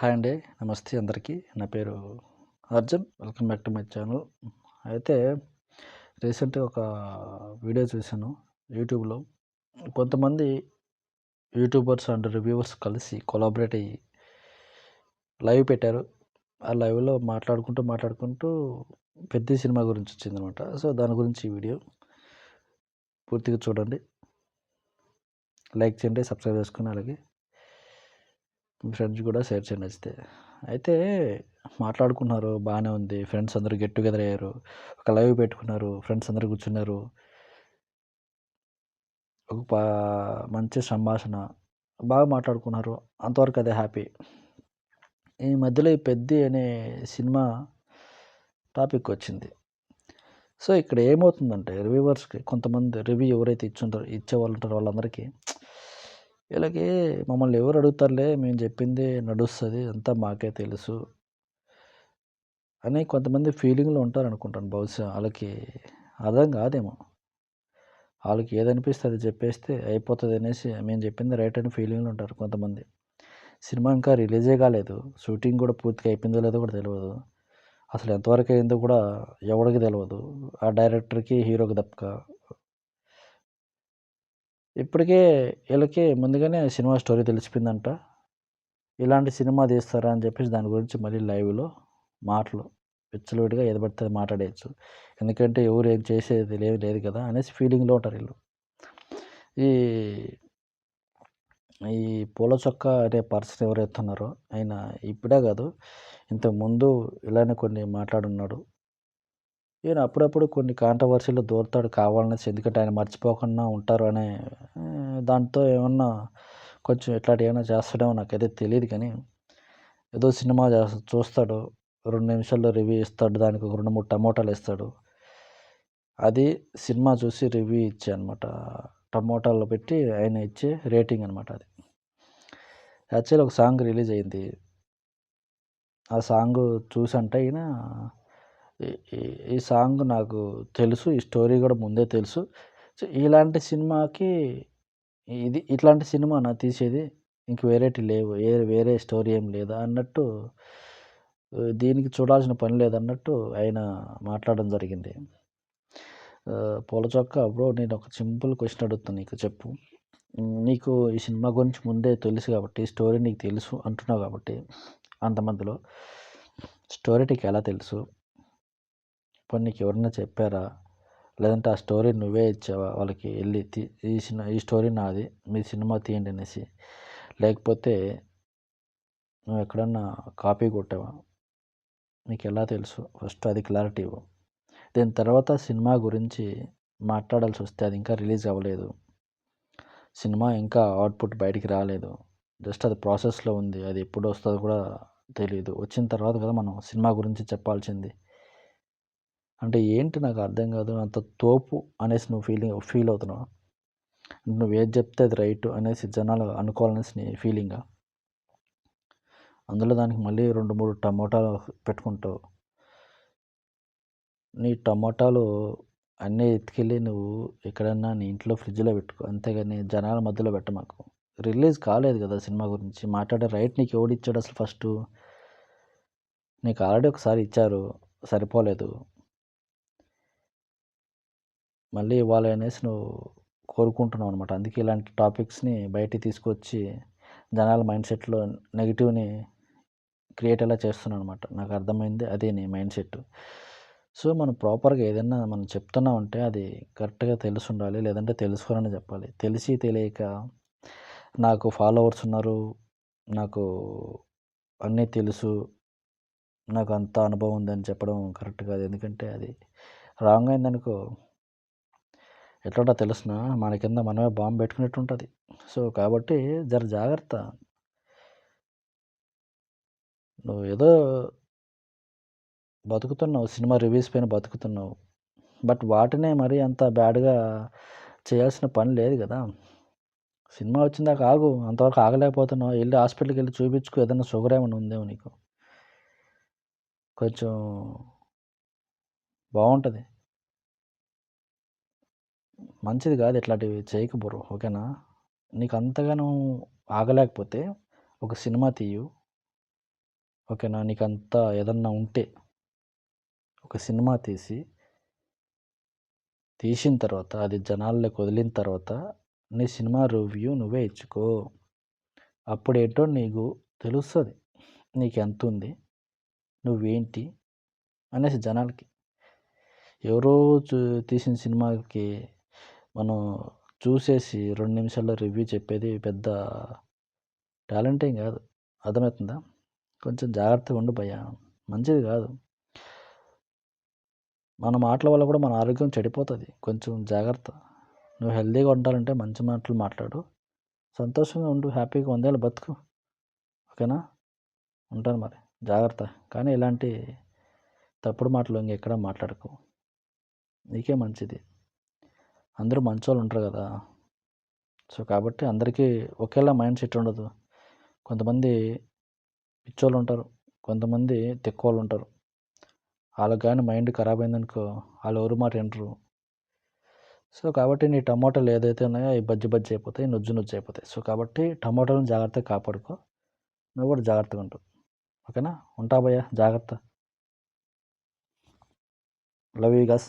Hi అండి. నమస్తే అందరికీ. నా పేరు Arjun. Welcome back to my channel. అయితే రీసెంట్గా ఒక వీడియో చూశాను యూట్యూబ్లో. కొంతమంది యూట్యూబర్స్ అండ్ రివ్యూవర్స్ కలిసి కొలాబరేట్ అయ్యి లైవ్ పెట్టారు. ఆ లైవ్లో మాట్లాడుకుంటూ మాట్లాడుకుంటూ పెద్ద సినిమా గురించి వచ్చిందనమాట. సో దాని గురించి ఈ వీడియో పూర్తిగా చూడండి. లైక్ చేయండి సబ్స్క్రైబ్ చేసుకుని అలాగే మీ ఫ్రెండ్స్ కూడా షేర్ చేయండి నచ్చితే అయితే మాట్లాడుకున్నారు బాగానే ఉంది. ఫ్రెండ్స్ అందరూ గెట్ టుగెదర్ అయ్యారు. ఒక లైవ్ పెట్టుకున్నారు ఫ్రెండ్స్ అందరూ కూర్చున్నారు. ఒక పా- మంచి సంభాషణ. బాగా మాట్లాడుకున్నారు. అంతవరకు అదే హ్యాపీ. ఈ మధ్యలో ఈ పెద్ద అనే సినిమా టాపిక్ వచ్చింది. సో ఇక్కడ ఏమవుతుందంటే రివ్యూవర్స్కి కొంతమంది రివ్యూ ఎవరైతే ఇచ్చుంటారో ఇచ్చే వాళ్ళు ఉంటారో వాళ్ళందరికీ వీళ్ళకి మమ్మల్ని ఎవరు అడుగుతారులే మేము చెప్పింది నడుస్తుంది అంతా మాకే తెలుసు అని కొంతమంది ఫీలింగ్లో ఉంటారు అనుకుంటాను బహుశా వాళ్ళకి అర్థం కాదేమో. వాళ్ళకి ఏదనిపిస్తే అది చెప్పేస్తే అయిపోతుంది అనేసి మేము చెప్పింది రైట్ అని ఫీలింగ్లో ఉంటారు కొంతమంది. సినిమా ఇంకా రిలీజే కాలేదు షూటింగ్ కూడా పూర్తిగా అయిపోయిందో లేదో కూడా తెలియదు అసలు ఎంతవరకు అయిందో కూడా ఎవరికి తెలియదు ఆ డైరెక్టర్కి హీరోకి తప్పక ఇప్పటికే వీళ్ళకి ముందుగానే సినిమా స్టోరీ తెలిసిపోయిందంట. ఇలాంటి సినిమా తీస్తారా అని చెప్పేసి దాని గురించి మళ్ళీ లైవ్లో మాటలు విచ్చలవిడిగా ఏది పడితే మాట్లాడేయచ్చు. ఎందుకంటే ఎవరు ఏం చేసేది లేదు లేదు కదా అనేసి ఫీలింగ్లో ఉంటారు వీళ్ళు. ఈ ఈ పూల చొక్క అనే పర్సన్ ఎవరైతే ఉన్నారో ఆయన ఇప్పుడే కాదు ఇంతకు ముందు ఇలానే కొన్ని మాట్లాడున్నాడు. ఈయన అప్పుడప్పుడు కొన్ని కాంట్రవర్సీలు దూరతాడు కావాలనేసి ఎందుకంటే ఆయన మర్చిపోకుండా ఉంటారు అనే దాంతో ఏమన్నా కొంచెం ఇట్లాంటి ఏమైనా చేస్తాడేమో నాకైతే తెలియదు కానీ ఏదో సినిమా చేస్తా చూస్తాడు. రెండు నిమిషాల్లో రివ్యూ ఇస్తాడు. దానికి ఒక రెండు మూడు టమోటాలు ఇస్తాడు అది సినిమా చూసి రివ్యూ ఇచ్చే అనమాట టమోటాలు పెట్టి ఆయన ఇచ్చే రేటింగ్ అనమాట అది. యాక్చువల్లీ ఒక సాంగ్ రిలీజ్ అయింది. ఆ సాంగ్ చూసంటే ఈయన ఈ- ఈ- సాంగ్ నాకు తెలుసు ఈ స్టోరీ కూడా ముందే తెలుసు. సో ఇలాంటి సినిమాకి ఇది ఇట్లాంటి సినిమా నా తీసేది. ఇంక వేరేటి లేవు ఏ వేరే స్టోరీ ఏం లేదా అన్నట్టు దీనికి చూడాల్సిన పని లేదన్నట్టు ఆయన మాట్లాడడం జరిగింది. పూలచొక్క పూల బ్రో నేను ఒక సింపుల్ క్వశ్చన్ అడుగుతాను నీకు చెప్పు. నీకు ఈ సినిమా గురించి ముందే తెలుసు కాబట్టి స్టోరీ నీకు తెలుసు అంటున్నావు కాబట్టి అంతమందిలో స్టోరీ నీకు ఎలా తెలుసు? ఇప్పుడు నీకు ఎవరైనా చెప్పారా? లేదంటే ఆ స్టోరీ నువ్వే ఇచ్చావా? వాళ్ళకి వెళ్ళి తీ- ఈ సినిమా ఈ స్టోరీ నాది మీ సినిమా తీయండి అనేసి. లేకపోతే నువ్వు ఎక్కడన్నా కాపీ కొట్టావా? నీకు ఎలా తెలుసు? ఫస్ట్ అది క్లారిటీ ఇవ్వు. దీని తర్వాత సినిమా గురించి మాట్లాడాల్సి వస్తే అది ఇంకా రిలీజ్ అవ్వలేదు. సినిమా ఇంకా అవుట్పుట్ బయటికి రాలేదు. జస్ట్ అది ప్రాసెస్లో ఉంది. అది ఎప్పుడు వస్తుందో కూడా తెలియదు వచ్చిన తర్వాత కదా మనం సినిమా గురించి చెప్పాల్సింది. అంటే ఏంటి నాకు అర్థం కాదు అంత తోపు అనేసి నువ్వు ఫీలింగ్ ఫీల్ అవుతున్నావు? నువ్వు ఏది చెప్తే అది రైట్ అనేసి జనాలు అనుకోవాలనేసి నీ ఫీలింగా అందులో దానికి మళ్ళీ రెండు మూడు టమోటాలు పెట్టుకుంటావు. నీ టమోటాలు అన్నీ ఎత్తుకెళ్ళి నువ్వు ఎక్కడన్నా నీ ఇంట్లో ఫ్రిడ్జ్లో పెట్టుకో. అంతేగాని జనాల మధ్యలో పెట్ట మాకు రిలీజ్ కాలేదు కదా సినిమా గురించి. మాట్లాడే రైట్ నీకు ఎవడు ఇచ్చాడు అసలు ఫస్ట్? నీకు ఆల్రెడీ ఒకసారి ఇచ్చారు. సరిపోలేదు. మళ్ళీ ఇవ్వాలి అనేసి నువ్వు కోరుకుంటున్నావు అనమాట అందుకే ఇలాంటి టాపిక్స్ని బయటికి తీసుకొచ్చి జనాల మైండ్ సెట్లో నెగిటివ్ని క్రియేట్ ఎలా చేస్తున్నాను అనమాట నాకు అర్థమైంది అదే నీ మైండ్ సెట్. సో మనం ప్రాపర్గా ఏదైనా మనం చెప్తున్నామంటే అది కరెక్ట్గా తెలిసి ఉండాలి లేదంటే తెలుసుకోవాలని చెప్పాలి. తెలిసి తెలియక నాకు ఫాలోవర్స్ ఉన్నారు నాకు అన్నీ తెలుసు నాకు అంత అనుభవం ఉందని చెప్పడం కరెక్ట్ కాదు. ఎందుకంటే అది రాంగ్ అయిందనుకో ఎట్లా తెలుసిన? మన కింద మనమే బాంబు పెట్టుకున్నట్టు ఉంటుంది సో కాబట్టి జర జాగ్రత్త. నువ్వు ఏదో బతుకుతున్నావు సినిమా రివ్యూస్ పైన బతుకుతున్నావు. బట్ వాటినే మరీ అంత బ్యాడ్గా చేయాల్సిన పని లేదు కదా. సినిమా వచ్చిందాక ఆగు అంతవరకు ఆగలేకపోతున్నావు. వెళ్ళి హాస్పిటల్కి వెళ్ళి చూపించుకో ఏదైనా షుగర్ ఏమైనా ఉందేమో నీకు. కొంచెం బాగుంటుంది మంచిది కాదు ఇట్లాంటివి చేయకు బ్రో ఓకేనా? నీకు అంతగానో ఆగలేకపోతే ఒక సినిమా తీయు ఓకేనా? నీకంతా ఏదన్నా ఉంటే ఒక సినిమా తీసి తీసిన తర్వాత అది జనాల్లోకి వదిలిన తర్వాత నీ సినిమా రివ్యూ నువ్వే ఇచ్చుకో. అప్పుడేంటో నీకు తెలుస్తుంది నీకు ఎంత ఉంది నువ్వేంటి అనేసి జనాలకి. ఎవరో చూ తీసిన సినిమాకి మనం చూసేసి రెండు నిమిషాల్లో రివ్యూ చెప్పేది పెద్ద టాలెంట్ ఏం కాదు. అర్థమవుతుందా? కొంచెం జాగ్రత్తగా ఉండు భయ్యా. మంచిది కాదు. మన మాటల వల్ల కూడా మన ఆరోగ్యం చెడిపోతుంది. కొంచెం జాగ్రత్త. నువ్వు హెల్తీగా ఉండాలంటే మంచి మాటలు మాట్లాడు. సంతోషంగా ఉండు. హ్యాపీగా వందేళ్ళు బతుకు. ఓకేనా? ఉంటాను మరి. జాగ్రత్త. కానీ ఇలాంటి తప్పుడు మాటలు ఇంకెక్కడ మాట్లాడకు. నీకే మంచిది. అందరూ మంచోళ్ళు ఉంటారు కదా! సో కాబట్టి అందరికీ ఒకేలా మైండ్ సెట్ ఉండదు. కొంతమంది పిచ్చోళ్ళు ఉంటారు కొంతమంది తెక్కువోళ్ళు ఉంటారు వాళ్ళకి కానీ మైండ్ ఖరాబ్ అయిందనుకో వాళ్ళు ఎవరు మాట వింటారు. సో కాబట్టి నీ టమాటాలు ఏదైతే ఉన్నాయో అవి బజ్జి బజ్జి అయిపోతాయి నుజ్జు నుజ్జు అయిపోతాయి. సో కాబట్టి టమాటాలను జాగ్రత్తగా కాపాడుకో నువ్వు కూడా జాగ్రత్తగా ఉంటావు ఓకేనా? ఉంటా భయ్యా జాగ్రత్త. Love you గస్